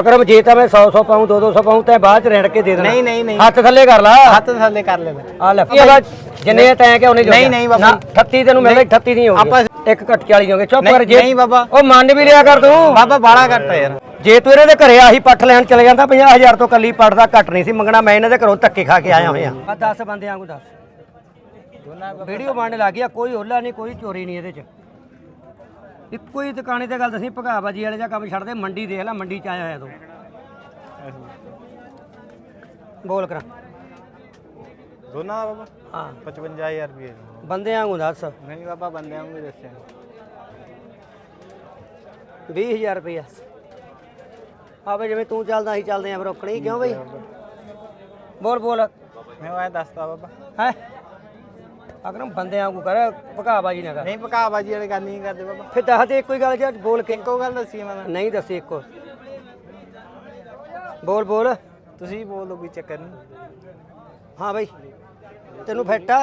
ਅਕਰਮ ਜੇ ਤਾਂ ਮੈਂ 100 100 ਪਾਉਂ 2 200 ਪਾਉਂ ਤੇ ਬਾਅਦ ਚ ਰੈਣ ਕੇ ਦੇ ਦੇਣਾ। ਨਹੀਂ ਨਹੀਂ ਨਹੀਂ। ਹੱਥ ਥੱਲੇ ਕਰ ਲਾ। ਹੱਥ ਥੱਲੇ ਕਰ ਲੈ ਆ ਲੈ ਜਿੰਨੇ ਤੈਂ ਕਿ ਉਹਨੇ ਜੋ ਨਹੀਂ, ਨਹੀਂ ਬਾਬਾ। 38 ਤੈਨੂੰ ਮਿਲਦਾ 38 ਨਹੀਂ ਹੋਊਗੀ ਆਪਾਂ- ਇੱਕ ਘੱਟ 40 ਹੋਗੇ ਚੁੱਪ ਨਹੀਂ, ਕਰ ਜੇ ਨਹੀਂ ਬਾਬਾ। ਉਹ ਮੰਨ ਵੀ ਲਿਆ ਕਰ ਤੂੰ। ਬਾਬਾ ਬਾਲਾ ਘੱਟ ਆ ਯਾਰ। ਜੇ ਤੂੰ ਇਹਨਾਂ ਦੇ ਘਰੇ ਆਹੀ ਪੱਠ ਲੈਣ ਚਲੇ ਜਾਂਦਾ 50000 ਤੋਂ ਕੱਲੀ ਪੱਠ ਦਾ ਘੱਟ ਨਹੀਂ ਸੀ ਮੰਗਣਾ ਮੈਂ ਇਹਨਾਂ ਦੇ ਘਰੋਂ ਧੱਕੇ ਖਾ ਕੇ ਆਇਆ ਹੋਇਆ। ਆ 10 ਬੰਦਿਆਂ ਨੂੰ ਦੱਸ। ਵੀਡੀਓ ਬਣਨ ਲੱਗ ਗਿਆ ਕੋਈ ਹੋਲਾ ਨਹੀਂ ਕੋਈ ਚੋਰੀ ਨਹੀਂ ਇਹਦੇ ਚ। ਇੱਕੋ ਹੀ ਦੁਕਾਨੇ ਤੇ ਗੱਲ ਦੱਸੀ ਭਗਾਬਾਜੀ ਵਾਲੇ ਦਾ ਕੰਮ ਛੱਡ ਦੇ ਮੰਡੀ ਦੇਖ ਲੈ ਮੰਡੀ ਚ ਆਇਆ ਹੋਇਆ ਤੂੰ। ਬੋਲ ਕਰਾਂ। ਦੋਨਾਂ ਬਾਬਾ? ਹਾਂ। 55000 ਰੁਪਏ ਬੰਦਿਆਂ ਨੂੰ ਦੱਸ। ਨਹੀਂ ਬਾਬਾ ਬੰਦਿਆਂ ਨੂੰ ਦੱਸਿਆ। 20000 ਰੁਪਇਆ। ਆਵੇ ਜਿਵੇਂ ਤੂੰ ਚੱਲਦਾ ਅਸੀਂ ਚੱਲਦੇ ਆਂ ਰੋਕਣੀ ਕਿਉਂ ਬਈ? ਬੋਲ ਬੋਲ। ਮੈਂ ਉਹ ਐਂ ਦੱਸਦਾ ਬਾਬਾ। ਹੈ? ਅਗਰਮ ਬੰਦਿਆਂ ਨੂੰ ਕਰ ਭਗਾਬਾਜੀ ਨਾ ਕਰ। ਨਹੀਂ ਪਕਾ ਬਾਜੀ ਵਾਲੀ ਗੱਲ ਨਹੀਂ ਕਰਦੇ ਬਾਬਾ। ਫਿਰ ਦੱਸ ਦੇ ਕੋਈ ਗੱਲ ਜੇ ਬੋਲ ਕੇ। ਇੱਕੋ ਗੱਲ ਦੱਸੀ ਮੈਂ ਨਹੀਂ ਦੱਸੀ ਇੱਕੋ। ਬੋਲ ਬੋਲ। ਤੁਸੀਂ ਬੋਲ ਕੋਈ ਚੱਕਰ ਨਹੀਂ। ਹਾਂ ਬਈ ਤੈਨੂੰ ਫੈਟਾ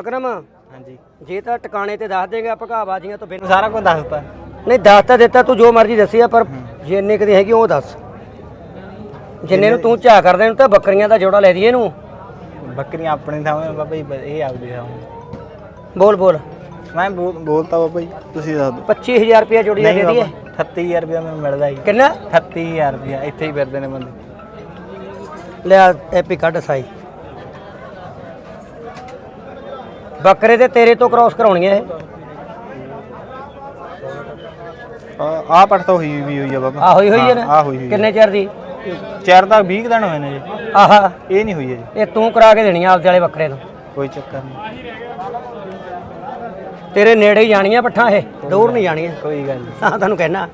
ਅਕਰਮ ਹਾਂਜੀ। ਜੇ ਤਾਂ ਟਿਕਾਣੇ ਤੇ ਦੱਸ ਦੇਗਾ ਭਗਾਬਾਜੀਆਂ ਤੋਂ ਬਿਨ। ਸਾਰਾ ਕੁਝ ਦੱਸਤਾ। ਨਹੀਂ ਦੱਸ ਤਾਂ ਦਿੱਤਾ ਤੂੰ ਜੋ ਮਰਜ਼ੀ ਦੱਸੀ ਆ ਪਰ ਜਿੰਨੇ ਕਦੀ ਹੈਗੀ ਉਹ ਦੱਸ। ਜਿੰਨੇ ਨੂੰ ਤੂੰ ਝਾ ਕਰਦਾ ਇਹਨੂੰ ਤਾਂ ਬੱਕਰੀਆਂ ਦਾ ਜੋੜਾ ਲੈ ਦਈਏ ਇਹਨੂੰ। ਬੱਕਰੀਆਂ ਆਪਣੇ ਥਾਂ ਬਾਬਾ ਜੀ ਬ- ਇਹ ਆਪਦੀ ਥਾਂ ਬੋਲ ਬੋਲ। ਮੈਂ ਬੋਲ ਬੋਲਤਾ ਬਾਬਾ ਜੀ ਤੁਸੀਂ ਦੱਸ ਦਿਓ। 25000 ਰੁਪਇਆ ਜੋੜੀ ਦਾ ਦੇ ਦਈਏ 38000 ਰੁਪਏ ਮੈਨੂੰ ਮਿਲਦਾ ਜੀ। ਕਿੰਨਾ? 38000 ਰੁਪਏ ਇੱਥੇ ਹੀ ਫਿਰਦੇ ਨੇ ਬੰਦੇ। ਲੈ ਆ ਐਪੀ ਕੱਢ ਸਾਈ। ਬੱਕਰੇ ਤੇ ਤੇਰੇ ਤੋਂ ਕ੍ਰਾਸ ਕਰਾਉਣੀਆਂ ਇਹ। ਆ ਪੜ ਤਾਂ ਹੋਈ ਵੀ ਹੋਈ ਆ ਬਾਬਾ। ਆ ਹੋਈ ਹੋਈ ਹੈ ਆ ਨਾ ਹੋਈ ਹੋਈ ਕਿੰਨੇ ਚਿਰ ਦੀ? ਚਾਰ ਤਾਂ 20 ਕੁ ਦਿਨ ਹੋਏ ਨੇ ਜੀ। ਆਹਾ ਇਹ ਨਹੀਂ ਹੋਈ ਹੈ ਜੀ। ਇਹ ਤੂੰ ਕਰਾ ਕੇ ਦੇਣੀ ਆ ਆਪਦੇ ਵਾਲੇ ਬੱਕਰੇ ਨੂੰ ਕੋਈ ਚੱਕਰ ਨਹੀਂ। ਤੇਰੇ ਨੇੜੇ ਹੀ ਜਾਣੀਆਂ ਪੱਠਾਂ ਇਹ ਦੂਰ ਨਹੀਂ ਜਾਣੀਆਂ। ਕੋਈ ਗੱਲ ਨਹੀਂ। ਹਾਂ ਤੁਹਾਨੂੰ ਕਹਿਣਾ।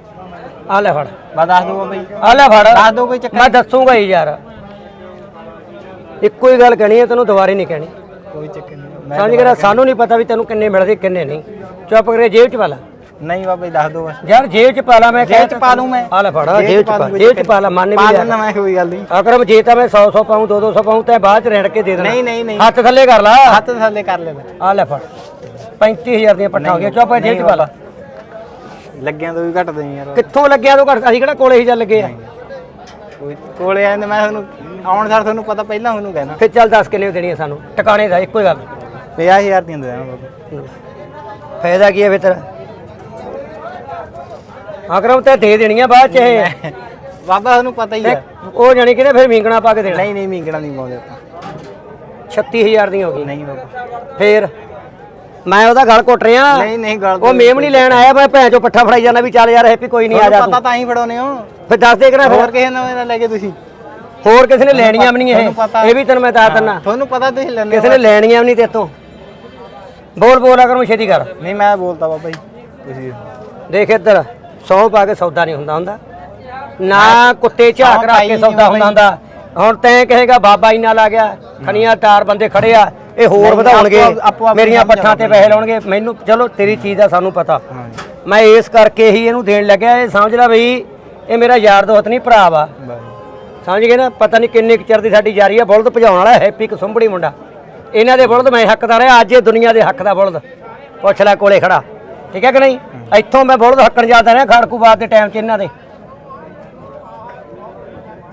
ਆ ਲੈ ਫੜ। ਬਸ ਦੱਸ ਦੋ ਬਾਬਾ ਜੀ ਆ ਲੈ ਫੜ। ਦੱਸ ਦੋ ਕੋਈ ਚੱਕਰ ਮੈਂ ਦੱਸੂਗਾ ਹੀ ਯਾਰ। ਇੱਕੋ ਹੀ ਗੱਲ ਕਹਿਣੀ ਹੈ ਤੈਨੂੰ ਦੁਬਾਰੇ ਨਹੀਂ ਕਹਿਣੀ। ਕੋਈ ਚੱਕਰ ਨਹੀਂ। ਮੈਂ ਸਮਝ ਗਿਆ ਸਾਨੂੰ ਨਹੀਂ ਪਤਾ ਵੀ ਤੈਨੂੰ ਕਿੰਨੇ ਮਿਲਦੇ ਕਿੰਨੇ ਨਹੀਂ। ਚੁੱਪ ਕਰੇ ਜੇਬ ਚ ਪਾ ਲੈ। ਨਹੀਂ ਬਾਬਾ ਜੀ ਦੱਸ ਦੋ ਬਸ। ਯਾਰ ਜੇਬ ਚ ਪਾ ਲਾ ਮੈਂ ਜੇਬ 'ਚ ਪਾ ਲੂੰ ਮੈਂ। ਆ ਲੈ ਫੜ ਜੇਬ ਚ ਪਾ ਜੇਬ ਚ ਪਾ ਲਾ ਮੰਨ ਪਾ ਵੀ ਲੈਣਾ ਯਾਰ ਮੈਂ ਕੋਈ ਗੱਲ ਨਹੀਂ। ਅਕਰਮ ਜੇ ਤਾਂ ਮੈਂ 100 100 ਪਾਉਂ 2 200 ਪਾਉਂ ਤੇ ਬਾਅਦ ਚ ਰੈਣ ਕੇ ਦੇ ਦੇਣਾ। ਨਹੀਂ ਨਹੀਂ ਨਹੀਂ। ਹੱਥ ਥੱਲੇ ਕਰ ਲਾ। ਹੱਥ ਥੱਲੇ ਕਰ ਲੈ ਆ ਲੈ ਫੜ। 35000 ਦੀਆਂ ਪੱਠਾਂ ਹੋ ਗਈਆਂ। ਚੁੱਪ ਜੇਬ ਚ ਪਾ ਲਾ। ਲੱਗਿਆਂ ਤੋਂ ਵੀ ਘੱਟ ਦੇ ਯਾਰ। ਕਿੱਥੋਂ ਲੱਗਿਆ ਤੂੰ ਘੱਟ? ਅਸੀਂ ਕਿਹੜਾ ਕੋਲੇ ਹੀ ਚੱਲ ਗਏ ਆ। ਕੋਲੇ ਆਏ ਮੈਂ ਤੁਹਾਨੂੰ ਆਉਣ ਸਾਰ ਤੁਹਾਨੂੰ ਪਤਾ ਪਹਿਲਾਂ ਉਹਨੂੰ ਕਹਿਣਾ। ਫਿਰ ਚੱਲ ਦੱਸ ਕਿੰਨੇ ਦੇਣੀਆਂ ਸਾਨੂੰ? ਟਿਕਾਣੇ ਦਾ ਇੱਕੋ ਹੀ ਗੱਲ। 50000 ਦੀਆਂ ਦੇ ਦੇਣਾ ਫਾਇਦਾ ਕੀ ਹੈ ਫਿਰ ਤੇਰਾ? ਅਕਰਮ ਤੇ ਦੇ ਦੇਣੀਆਂ ਬਾਅਦ ਚ ਇਹ। ਬਾਬਾ ਤੁਹਾਨੂੰ ਪਤਾ ਹੀ ਹੈ ਉਹ ਜਾਣੀ ਕਿ ਫਿਰ ਮੀਂਗਣਾ ਪਾ ਕੇ ਦੇਣਾ। ਨਹੀਂ ਨਹੀਂ ਮੀਂਗਣਾ ਨਹੀਂ ਪਾਉਂਦੇ ਆਪਾਂ। 36000 ਦੀਆਂ ਹੋ ਗਈਆਂ ਨਹੀਂ ਬਾਬਾ। ਫੇਰ ਮੈਂ ਉਹਦਾ ਗਲ ਘੁੱਟ ਰਿਹਾ। ਨਹੀਂ ਨਹੀਂ ਗੱਲ ਉਹ ਮੇਮ ਨਹੀਂ ਲੈਣ ਆਇਆ ਮੈਂ ਭੈਣ ਚੋ ਪੱਠਾ ਫੜਾਈ ਜਾਂਦਾ ਵੀ ਚੱਲ ਯਾਰ ਹੈਪੀ ਕੋਈ ਨਹੀਂ ਆ ਜਾ ਪਤਾ ਤੂੰ। ਹੀ ਫੜਾਉਨੇ ਹੋ। ਫਿਰ ਦੱਸ ਦੇ ਕਰਾਂ ਹੋਰ ਕਿਸੇ ਨਾਲ ਲੈ ਕੇ ਤੁਸੀਂ। ਹੋਰ ਕਿਸੇ ਨੇ ਲੈਣੀਆਂ ਵੀ ਨਹੀਂ ਇਹ। ਇਹ ਵੀ ਤੈਨੂੰ ਮੈਂ ਦੱਸ ਦਿੰਦਾ। ਤੁਹਾਨੂੰ ਪਤਾ ਤੁਸੀਂ ਲੈਣੇ ਕਿਸੇ ਨੇ ਲੈਣੀਆਂ ਵੀ ਨਹੀਂ ਤੇਤੋਂ ਬੋਲ ਬੋਲ ਅਗਰ ਮੈਂ ਛੇਤੀ ਕਰ। ਨਹੀਂ ਮੈਂ ਬੋਲਤਾ ਬਾਬਾ ਜੀ। ਤੁਸੀਂ ਦੇਖ ਇੱਧਰ। ਸੌ ਪਾ ਕੇ ਸੌਦਾ ਨਹੀਂ ਹੁੰਦਾ ਹੁੰਦਾ। ਨਾ ਕੁੱਤੇ ਝਾਕ ਰੱਖ ਕੇ ਸੌਦਾ ਹੁੰਦਾ ਹੁੰਦਾ ਹੁਣ ਤੈਂ ਕਹੇਗਾ ਬਾਬਾ ਹੀ ਨਾਲ ਆ ਗਿਆ ਖਣੀਆਂ ਤਾਰ ਬੰਦੇ ਖੜੇ ਆ ਇਹ ਹੋਰ ਵਧਾਉਣਗੇ ਮੇਰੀਆਂ ਪੱਠਾਂ ਤੇ ਪੈਸੇ ਲਾਉਣਗੇ। ਮੈਨੂੰ ਚਲੋ ਤੇਰੀ ਚੀਜ਼ ਦਾ ਸਾਨੂੰ ਪਤਾ। ਮੈਂ ਇਸ ਕਰਕੇ ਹੀ ਇਹਨੂੰ ਦੇਣ ਲੱਗਿਆ ਇਹ ਸਮਝ ਲੈ ਬਈ ਇਹ ਮੇਰਾ ਯਾਰ ਦੋਸਤ ਨਹੀਂ ਭਰਾ ਵਾ। ਸਮਝ ਗਏ ਨਾ? ਪਤਾ ਨਹੀਂ ਕਿੰਨੇ ਚਿਰ ਦੀ ਸਾਡੀ ਜਾਰੀ ਆ ਬੁਲਦ ਭਜਾਉਣ ਵਾਲਾ ਹੈਪੀ ਕਸੁੰਬੜੀ ਮੁੰਡਾ। ਇਹਨਾਂ ਦੇ ਬੁਲਦ ਮੈਂ ਹੱਕਦਾਰ ਆ ਅੱਜ ਇਹ ਦੁਨੀਆ ਦੇ ਹੱਕ ਦਾ ਬੁਲਦ। ਪੁੱਛ ਲੈ ਕੋਲੇ ਖੜਾ। ਠੀਕ ਹੈ ਕਿ ਨਹੀਂ? ਇੱਥੋਂ ਮੈਂ ਬੁਲਦ ਹੱਕਣ ਜਾਂਦਾ ਰਿਹਾ ਖੜਕੂਬਾਦ ਦੇ ਟਾਈਮ 'ਚ ਇਹਨਾਂ ਦੇ।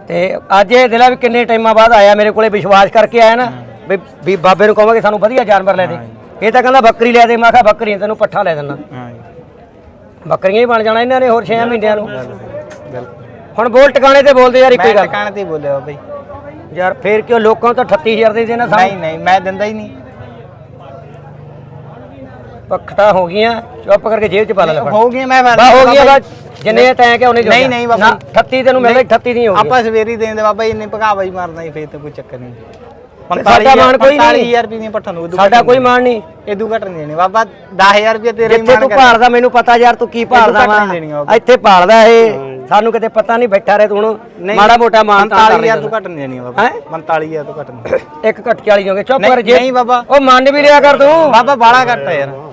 ਤੇ ਅੱਜ ਇਹ ਦਿਲਾ ਵੀ ਕਿੰਨੇ ਟਾਈਮਾਂ ਬਾਅਦ ਆਇਆ ਮੇਰੇ ਕੋਲੇ ਵਿਸ਼ਵਾਸ ਕਰਕੇ ਆਇਆ ਨਾ ਵੀ ਵੀ ਬਾਬੇ ਨੂੰ ਕਹਾਂਗੇ ਸਾਨੂੰ ਵਧੀਆ ਜਾਨਵਰ ਲੈ ਦੇ। ਇਹ ਤਾਂ ਕਹਿੰਦਾ ਬੱਕਰੀ ਲੈ ਦੇ ਮੈਂ ਕਿਹਾ ਬੱਕਰੀ ਤੈਨੂੰ ਪੱਠਾ ਲੈ ਦਿੰਦਾ। ਬੱਕਰੀਆਂ ਹੀ ਬਣ ਜਾਣਾ ਇਹਨਾਂ ਨੇ ਹੋਰ 6 ਮਹੀਨਿਆਂ ਨੂੰ। ਬਿਲਕੁਲ ਹੁਣ ਬੋਲ ਟਿਕਾਣੇ ਤੇ ਬੋਲਦੇ ਯਾਰ ਇੱਕੋ ਹੀ ਗੱਲ। ਟਿਕਾਣੇ ਤੇ ਹੀ ਬੋਲਿਆ ਯਾਰ ਫੇਰ ਕਿਉਂ ਲੋਕਾਂ ਤਾਂ 38000 ਦੇ ਦੇਣਾ ਸਾਨੂੰ? ਨਹੀਂ ਨਹੀਂ ਮੈਂ ਦਿੰਦਾ ਹੀ ਨਹੀਂ। ਪੱਖਟਾ ਹੋ ਗਈਆਂ ਚੁੱਪ ਕਰਕੇ ਜੇਬ ਚ ਪਾ ਲੈ ਲੈ ਫੜ। ਹੋ ਗਈ ਮੈਂ ਬਾ ਹੋ ਗਈਆਂ ਬਸ ਜਿੰਨੇ ਤੈਂ ਕਿ ਉਹਨੇ ਜੋ ਨਹੀਂ, ਨਹੀਂ ਬਾਬਾ। 38 ਤੈਨੂੰ ਮਿਲਦਾ 38 ਨਹੀਂ ਹੋ ਗਈ। ਆਪਾਂ ਸਵੇਰੀ ਦੇਂਦੇ ਬਾਬਾ ਜੀ ਇੰਨੇ ਭਗਾਵਾ ਹੀ ਮਾਰਨਾ ਹੀ ਫੇਰ ਤੇ ਕੋਈ ਚੱਕਰ ਨਹੀਂ। ਸਾਡਾ ਮਾਣ ਕੋਈ ਨਹੀਂ। 45000 ਰੁਪਏ ਦੀਆਂ ਪੱਠਾਂ ਨੂੰ ਸਾਡਾ ਕੋਈ ਮਾਣ ਨਹੀਂ। ਇਦੂ ਘਟ ਨਹੀਂ ਦੇਣੇ ਬਾਬਾ 10000 ਰੁਪਏ ਤੇਰੇ ਹੀ ਜਿੱਥੇ ਤੂੰ ਭਾਲਦਾ ਮੈਨੂੰ ਪਤਾ ਯਾਰ ਤੂੰ ਕੀ ਭਾਲਦਾ ਘੱਟ ਨਹੀਂ ਦੇਣੀ ਵਾ ਬਾਬਾ। ਇੱਥੇ ਭਾਲਦਾ ਇਹ। ਸਾਨੂੰ ਕਿਤੇ ਪਤਾ ਨਹੀਂ ਬੈਠਾ ਰਹੇ ਤੂੰ ਹੁਣ। ਮਾੜਾ ਮੋਟਾ ਮਾਨ ਤਾਂ ਕਰ 45000 ਤੋਂ ਘਟ ਨਹੀਂ ਦੇਣੀ ਬਾਬਾ। ਹੈਂ? 45000 ਤੋਂ ਘਟ ਨਹੀਂ ਇੱਕ ਘੱਟ 40 ਹੋ ਗਏ ਚੁੱਪ ਕਰ ਜੇ। ਨਹੀਂ ਬਾਬਾ। ਉਹ ਮੰਨ ਵੀ ਲਿਆ ਕਰ ਤੂੰ। ਬਾਬਾ ਬਾਲਾ ਘੱਟ ਹੈ ਯਾਰ। ਨਹੀਂ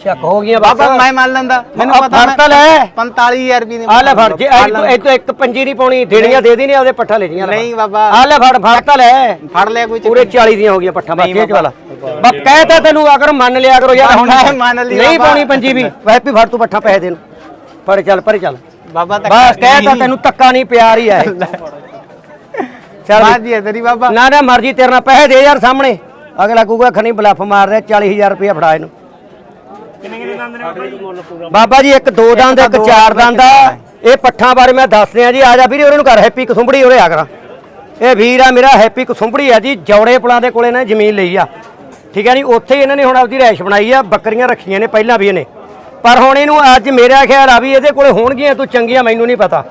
ਚੱਕ ਹੋ ਗਈਆਂ ਬਾਬਾ ਮੈਂ ਮੰਨ ਲੈਂਦਾ। ਮੈਨੂੰ ਪਤਾ ਫੜ ਤਾਂ ਲੈ। 45000 ਰੁਪਏ ਦੀ ਆ ਲੈ ਫੜ ਜੇ ਇਹ ਤੋਂ ਇਹ ਤੋਂ ਇੱਕ ਪੰਜੀ ਨਹੀਂ ਪਾਉਣੀ ਦੇਣੀਆਂ ਦੇ ਦੀ ਨਹੀਂ ਆਪਦੇ ਪੱਠਾ ਲੈ ਜੀਆਂ ਨਹੀਂ ਬਾਬਾ। ਆ ਲੈ ਫੜ ਫੜ ਤਾਂ ਲੈ। ਫੜ ਲਿਆ ਕੋਈ ਪੂਰੇ 40 ਦੀਆਂ ਹੋ ਗਈਆਂ ਪੱਠਾ ਬਾਕੀ ਚ ਬਾਬਾ। ਵਾਲਾ ਬਸ ਕਹਿਤਾ ਤੈਨੂੰ ਅਗਰ ਮੰਨ ਲਿਆ ਕਰੋ ਯਾਰ ਹੁਣ ਮੈਂ ਮੰਨ ਲਈ ਨਹੀਂ। ਪਾਉਣੀ ਪੰਜੀ ਵੀ। ਹੈਪੀ ਫੜ ਤੂੰ ਪੱਠਾ ਪੈਸੇ ਦੇਣ ਪਰ ਚੱਲ ਪਰ ਚੱਲ। ਬਾਬਾ ਤੱਕ ਬਸ ਕਹਿ ਤਾਂ ਤੈਨੂੰ ਧੱਕਾ ਨਹੀਂ ਪਿਆਰ ਹੀ ਇਹ। ਚੱਲ ਬਾਜੀ ਹੈ ਤੇਰੀ ਬਾਬਾ। ਨਾ ਨਾ ਮਰਜ਼ੀ ਤੇਰੇ ਨਾਲ ਪੈਸੇ ਦੇ ਯਾਰ ਸਾਹਮਣੇ। ਅਗਲਾ ਕਹੂਗਾ ਖਣੀ ਬਲੱਫ ਮਾਰ ਰਿਹਾ 40000 ਰੁਪਏ ਫੜਾ ਇਹਨੂੰ। ਬਾਬਾ ਜੀ? ਇੱਕ ਦੋ ਦੰਦ ਇੱਕ ਚਾਰ ਦੰਦ ਆ। ਇਹ ਪੱਠਾਂ ਬਾਰੇ ਮੈਂ ਦੱਸ ਰਿਹਾ ਜੀ। ਆ ਜਾ ਵੀਰੇ ਉਹਨਾਂ ਨੂੰ ਕਰ ਹੈਪੀ ਕਸੁੰਬੜੀ ਉਰੇ ਆ ਕਰਾਂ। ਇਹ ਵੀਰ ਆ ਮੇਰਾ ਹੈਪੀ ਕਸੁੰਬੜੀ ਆ ਜੀ। ਜੌੜੇ ਪੁਲਾਂ ਦੇ ਕੋਲੇ ਨੇ ਜ਼ਮੀਨ ਲਈ ਆ। ਠੀਕ ਹੈ ਜੀ ਉੱਥੇ ਹੀ ਇਹਨਾਂ ਨੇ ਹੁਣ ਆਪਦੀ ਰਹਿਸ਼ ਬਣਾਈ ਆ। ਬੱਕਰੀਆਂ ਰੱਖੀਆਂ ਨੇ ਪਹਿਲਾਂ ਵੀ ਇਹਨੇ। ਪਰ ਹੁਣ ਇਹਨੂੰ ਅੱਜ ਮੇਰਾ ਖਿਆਲ ਆ ਵੀ ਇਹਦੇ ਕੋਲੇ ਹੋਣਗੀਆਂ ਤੂੰ ਚੰਗੀਆਂ ਮੈਨੂੰ ਨਹੀਂ ਪਤਾ।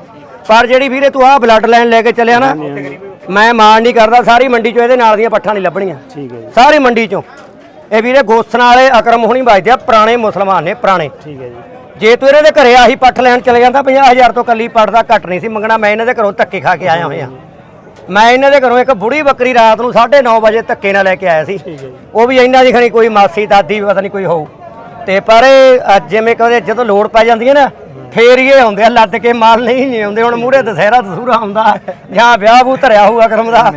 ਪਰ ਜਿਹੜੀ ਵੀਰੇ ਤੂੰ ਆਹ ਬਲੱਡ ਲਾਈਨ ਲੈ ਕੇ ਚੱਲਿਆ ਨਾ ਮੈਂ ਮਾਣ ਨਹੀਂ ਕਰਦਾ। ਸਾਰੀ ਮੰਡੀ ਚੋਂ ਇਹਦੇ ਨਾਲ ਦੀਆਂ ਪੱਠਾਂ ਨਹੀਂ ਲੱਭਣੀਆਂ। ਠੀਕ ਹੈ ਜੀ। ਸਾਰੀ ਮੰਡੀ ਚੋਂ। ਇਹ ਵੀਰੇ ਗੋਸਥਾਂ ਵਾਲੇ ਅਕਰਮ ਹੋਣੀ ਵੱਜਦੇ ਆ ਪੁਰਾਣੇ ਮੁਸਲਮਾਨ ਨੇ ਪੁਰਾਣੇ। ਠੀਕ ਹੈ ਜੀ। ਜੇ ਤੂੰ ਇਹਨਾਂ ਦੇ ਘਰੇ ਆਹੀ ਪੱਠ ਲੈਣ ਚਲੇ ਜਾਂਦਾ 50000 ਤੋਂ ਕੱਲੀ ਪੱਠ ਦਾ ਘੱਟ ਨਹੀਂ ਸੀ ਮੰਗਣਾ ਮੈਂ ਇਹਨਾਂ ਦੇ ਘਰੋਂ ਧੱਕੇ ਖਾ ਕੇ ਆਇਆ ਹੋਇਆ। ਮੈਂ ਇਹਨਾਂ ਦੇ ਘਰੋਂ ਇੱਕ ਬੁੜੀ ਬੱਕਰੀ ਰਾਤ ਨੂੰ 9:30 ਵਜੇ ਧੱਕੇ ਨਾਲ ਲੈ ਕੇ ਆਇਆ ਸੀ। ਉਹ ਵੀ ਇਹਨਾਂ ਦੀ ਖਣੀ ਕੋਈ ਮਾਸੀ ਦਾਦੀ ਪਤਾ ਨਹੀਂ ਕੋਈ ਹੋਊ। ਤੇ ਪਰ ਜਿਵੇਂ ਕਹਿੰਦੇ ਜਦੋਂ ਲੋੜ ਪੈ ਜਾਂਦੀ ਹੈ ਨਾ ਫੇਰ ਹੀ ਇਹ ਆਉਂਦੇ ਆ ਲੱਦ ਕੇ ਮਾਲ ਨਹੀਂ ਨਹੀਂ ਆਉਂਦੇ ਹੁਣ ਮੂਹਰੇ ਦਸਹਿਰਾ ਦਸੂਰਾ ਆਉਂਦਾ ਜਾਂ ਵਿਆਹ ਬੂ ਧਰਿਆ ਹੋਊਗਾ ਕਰਮ ਦਾ।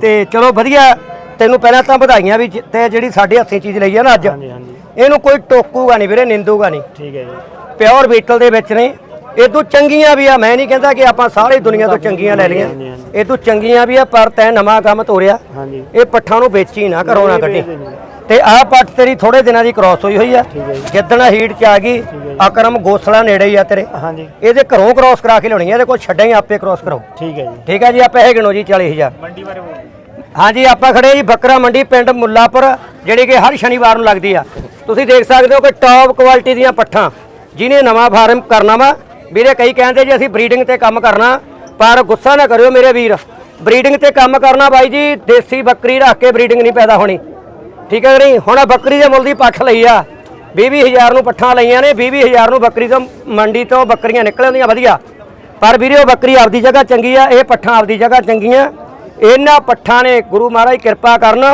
ਤੇ ਚਲੋ ਵਧੀਆ ਤੈਨੂੰ ਪਹਿਲਾਂ ਤਾਂ ਵਧਾਈਆਂ ਵੀ ਜ- ਤੇ ਜਿਹੜੀ ਸਾਡੇ ਹੱਥੀਂ ਚੀਜ਼ ਲਈ ਆ ਨਾ ਅੱਜ। ਹਾਂਜੀ ਹਾਂਜੀ। ਇਹਨੂੰ ਕੋਈ ਟੋਕੂਗਾ ਨਹੀਂ ਵੀਰੇ ਨਿੰਦੂਗਾ ਨਹੀਂ। ਠੀਕ ਹੈ ਜੀ। ਪਿਓਰ ਬੀਟਲ ਦੇ ਵਿੱਚ ਨੇ ਇਹ ਤੋਂ ਚੰਗੀਆਂ ਵੀ ਆ ਮੈਂ ਨਹੀਂ ਕਹਿੰਦਾ ਕਿ ਆਪਾਂ ਸਾਰੀ ਦੁਨੀਆ ਤੋਂ ਚੰਗੀਆਂ ਲੈ ਲਈਆਂ। ਹਾਂਜੀ, ਹਾਂਜੀ। ਇਹ ਤੋਂ ਚੰਗੀਆਂ ਵੀ ਆ ਪਰ ਤੈਂ ਨਵਾਂ ਕੰਮ ਤੋਰਿਆ। ਹਾਂਜੀ। ਇਹ ਪੱਠਾਂ ਨੂੰ ਵੇਚੀ ਨਾ ਕਰੋ ਨਾ ਕੱਢੀ। ਤੇ ਆਹ ਪੱਠ ਤੇਰੀ ਥੋੜੇ ਦਿਨਾਂ ਦੀ ਕ੍ਰਾਸ ਹੋਈ ਹੋਈ ਆ। ਜਿੱਦਣ ਹੀਟ ਚ ਆ ਗਈ ਅਕਰਮ ਗੋਸਲਾ ਨੇੜੇ ਹੀ ਆ ਤੇਰੇ। ਹਾਂਜੀ। ਇਹਦੇ ਘਰੋਂ ਕ੍ਰਾਸ ਕਰਾ ਕੇ ਲਿਆਉਣੀ ਆ ਇਹਦੇ ਕੋਲ ਛੱਡਾਂ ਹੀ ਆਪੇ ਕ੍ਰਾਸ ਕਰੋ। ਠੀਕ ਹੈ ਜੀ। ਠੀਕ ਹੈ ਜੀ ਆਪਾਂ ਇਹ ਗਿਣੋ ਜੀ 40000 ਮੰਡੀ ਬਾਰੇ ਹਾਂਜੀ, ਆਪਾਂ ਖੜੇ ਜੀ ਬੱਕਰਾ ਮੰਡੀ ਪਿੰਡ ਮੁੱਲਾਪੁਰ, ਜਿਹੜੀ ਕਿ ਹਰ ਸ਼ਨੀਵਾਰ ਨੂੰ ਲੱਗਦੀ ਆ। ਤੁਸੀਂ ਦੇਖ ਸਕਦੇ ਹੋ ਕਿ ਟੌਪ ਕੁਆਲਿਟੀ ਦੀਆਂ ਪੱਠਾਂ, ਜਿਹਨੇ ਨਵਾਂ ਫਾਰਮ ਕਰਨਾ ਵਾ, ਵੀਰੇ ਕਈ ਕਹਿੰਦੇ ਜੀ ਅਸੀਂ ਬਰੀਡਿੰਗ ਤੇ ਕੰਮ ਕਰਨਾ, ਪਰ ਗੁੱਸਾ ਨਾ ਕਰਿਓ ਮੇਰੇ ਵੀਰ। ਬਰੀਡਿੰਗ ਤੇ ਕੰਮ ਕਰਨਾ ਬਾਈ ਜੀ, ਦੇਸੀ ਬੱਕਰੀ ਰੱਖ ਕੇ ਬਰੀਡਿੰਗ ਨਹੀਂ ਪੈਦਾ ਹੋਣੀ। ਠੀਕ ਹੈ ਨਹੀਂ? ਹੁਣ ਬੱਕਰੀ ਦੇ ਮੁੱਲ ਦੀ ਪੱਠ ਲਈ ਆ। 20-20000 ਨੂੰ ਪੱਠਾਂ ਲਈਆਂ ਨੇ 20-20000 ਨੂੰ ਬੱਕਰੀ ਤੋਂ, ਮੰਡੀ ਤੋਂ ਬੱਕਰੀਆਂ ਨਿਕਲ ਆਉਂਦੀਆਂ ਵਧੀਆ। ਪਰ ਵੀਰੇ ਉਹ ਬੱਕਰੀ ਆਪਦੀ ਜਗ੍ਹਾ ਚੰਗੀ ਆ, ਇਹ ਪੱਠਾਂ ਆਪਦੀ ਜਗ੍ਹਾ ਚੰਗੀਆਂ। ਇਹਨਾਂ ਪੱਠਾਂ ਨੇ ਗੁਰੂ ਮਹਾਰਾਜ ਕਿਰਪਾ ਕਰਨ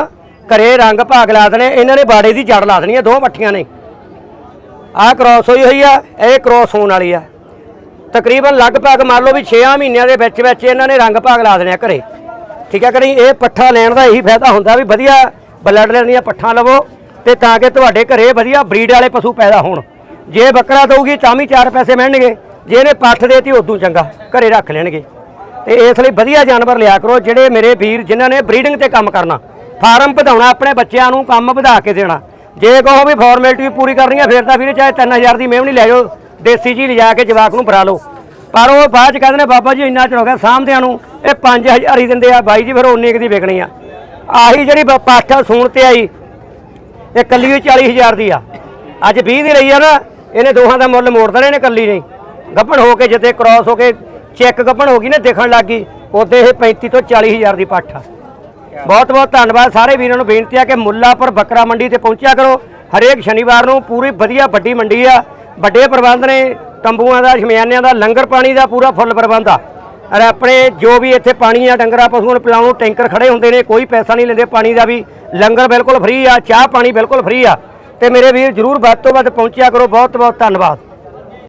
ਘਰੇ ਰੰਗ ਭਾਗ ਲਾ ਦੇਣੇ, ਇਹਨਾਂ ਨੇ ਬਾੜੇ ਦੀ ਜੜ ਲਾ ਦੇਣੀ ਆ ਦੋ ਪੱਠੀਆਂ ਨੇ। ਆਹ ਕ੍ਰਾਸ ਹੋਈ ਹੋਈ ਆ, ਇਹ ਕ੍ਰਾਸ ਹੋਣ ਵਾਲੀ ਆ। ਤਕਰੀਬਨ ਲਗਭਗ ਮੰਨ ਲਓ ਵੀ 6 ਮਹੀਨਿਆਂ ਦੇ ਵਿੱਚ ਵਿੱਚ ਇਹਨਾਂ ਨੇ ਰੰਗ ਭਾਗ ਲਾ ਦੇਣੇ ਆ ਘਰੇ। ਠੀਕ ਹੈ ਕਿ ਇਹ ਪੱਠਾ ਲੈਣ ਦਾ ਇਹੀ ਫਾਇਦਾ ਹੁੰਦਾ ਵੀ ਵਧੀਆ ਬਲੱਡ ਲੈਣ ਦੀਆਂ ਪੱਠਾਂ ਲਵੋ ਤੇ ਤਾਂ ਕਿ ਤੁਹਾਡੇ ਘਰੇ ਵਧੀਆ ਬਰੀਡ ਵਾਲੇ ਪਸ਼ੂ ਪੈਦਾ ਹੋਣ। ਜੇ ਬੱਕਰਾ ਦਊਗੀ ਤਾਂ ਵੀ 4 ਪੈਸੇ ਮਿਲਣਗੇ। ਜੇ ਇਹਨੇ ਪੱਠ ਦੇਤੀ, ਉਦੋਂ ਚੰਗਾ। ਘਰੇ ਰੱਖ ਲੈਣਗੇ। ਤੇ ਇਸ ਲਈ ਵਧੀਆ ਜਾਨਵਰ ਲਿਆ ਕਰੋ ਜਿਹੜੇ ਮੇਰੇ ਵੀਰ ਜਿਨ੍ਹਾਂ ਨੇ ਬਰੀਡਿੰਗ ਤੇ ਕੰਮ ਕਰਨਾ। ਫਾਰਮ ਵਧਾਉਣਾ, ਆਪਣੇ ਬੱਚਿਆਂ ਨੂੰ ਕੰਮ ਵਧਾ ਕੇ ਦੇਣਾ। ਜੇ ਕਹੋ ਵੀ ਫਾਰਮੈਲਿਟੀ ਪੂਰੀ ਕਰਨੀ ਹੈ ਫਿਰ ਤਾਂ ਵੀਰੇ ਚਾਹੇ 3000 ਦੀ ਮੇਵਣੀ ਲੈ ਜਾਓ, ਦੇਸੀ ਜੀ ਲਿਜਾ ਕੇ ਜਵਾਕ ਨੂੰ ਭਰਾ ਲਓ। ਪਰ ਉਹ ਬਾਅਦ ਚ ਕਹਿੰਦੇ ਨੇ, ਬਾਬਾ ਜੀ ਇੰਨਾ ਚਿਰ ਹੋ ਗਿਆ ਸਾਹਮਦਿਆਂ ਨੂੰ, ਇਹ 5000 ਹੀ ਦਿੰਦੇ ਆ, ਬਾਈ ਜੀ ਫਿਰ ਉਨੀ ਕੁ ਦੀ ਵਿਕਣੀ ਆ। ਆਹੀ ਜਿਹੜੀ ਬ- ਪਾਠਾ ਸੂਣ ਤੇ ਆਈ, ਇਹ ਕੱਲੀ ਹੀ 40000 ਦੀ ਆ। ਅੱਜ 20 ਦੀ ਲਈ ਆ ਨਾ, ਇਹਨੇ ਦੋਹਾਂ ਦਾ ਮੁੱਲ ਮੋੜ ਦੇਣਾ ਇਹਨੇ ਕੱਲੀ ਨਹੀਂ। ਗੱਭਣ ਹੋ ਕੇ ਜਿੱਤੇ ਕ੍ਰਾਸ ਹੋ ਕੇ ਚੈੱਕ ਗੱਭਣ ਹੋ ਗਈ ਨਾ, ਦੇਖਣ ਲੱਗ ਗਈ। ਉਹਦੇ ਇਹ 35 ਤੋਂ 40000 ਦੀ ਪੱਠ ਆ। ਬਹੁਤ ਬਹੁਤ ਧੰਨਵਾਦ ਸਾਰੇ ਵੀਰਾਂ ਨੂੰ ਬੇਨਤੀ ਆ ਕਿ ਮੁੱਲਾਪੁਰ ਬੱਕਰਾ ਮੰਡੀ ਤੇ ਪਹੁੰਚਿਆ ਕਰੋ। ਹਰੇਕ ਸ਼ਨੀਵਾਰ ਨੂੰ ਪੂਰੀ ਵਧੀਆ ਵੱਡੀ ਮੰਡੀ ਆ। ਵੱਡੇ ਪ੍ਰਬੰਧ ਨੇ, ਤੰਬੂਆਂ ਦਾ, ਸ਼ਮਿਆਨਿਆਂ ਦਾ, ਲੰਗਰ ਪਾਣੀ ਦਾ ਪੂਰਾ ਫੁੱਲ ਪ੍ਰਬੰਧ ਆ। ਔਰ ਆਪਣੇ ਜੋ ਵੀ ਇੱਥੇ ਪਾਣੀ ਆ, ਡੰਗਰਾ, ਪਸ਼ੂਆਂ ਨੂੰ ਪਿਲਾਉਣ ਨੂੰ ਟੈਂਕਰ ਖੜੇ ਹੁੰਦੇ ਨੇ, ਕੋਈ ਪੈਸਾ ਨਹੀਂ ਲੈਂਦੇ ਪਾਣੀ ਦਾ ਵੀ। ਲੰਗਰ ਬਿਲਕੁਲ ਫ੍ਰੀ ਆ, ਚਾਹ ਪਾਣੀ ਬਿਲਕੁਲ ਫ੍ਰੀ ਆ। ਤੇ ਮੇਰੇ ਵੀਰ ਜਰੂਰ ਵੱਧ ਤੋਂ ਵੱਧ ਪਹੁੰਚਿਆ ਕਰੋ। ਬਹੁਤ ਬਹੁਤ ਧੰਨਵਾਦ।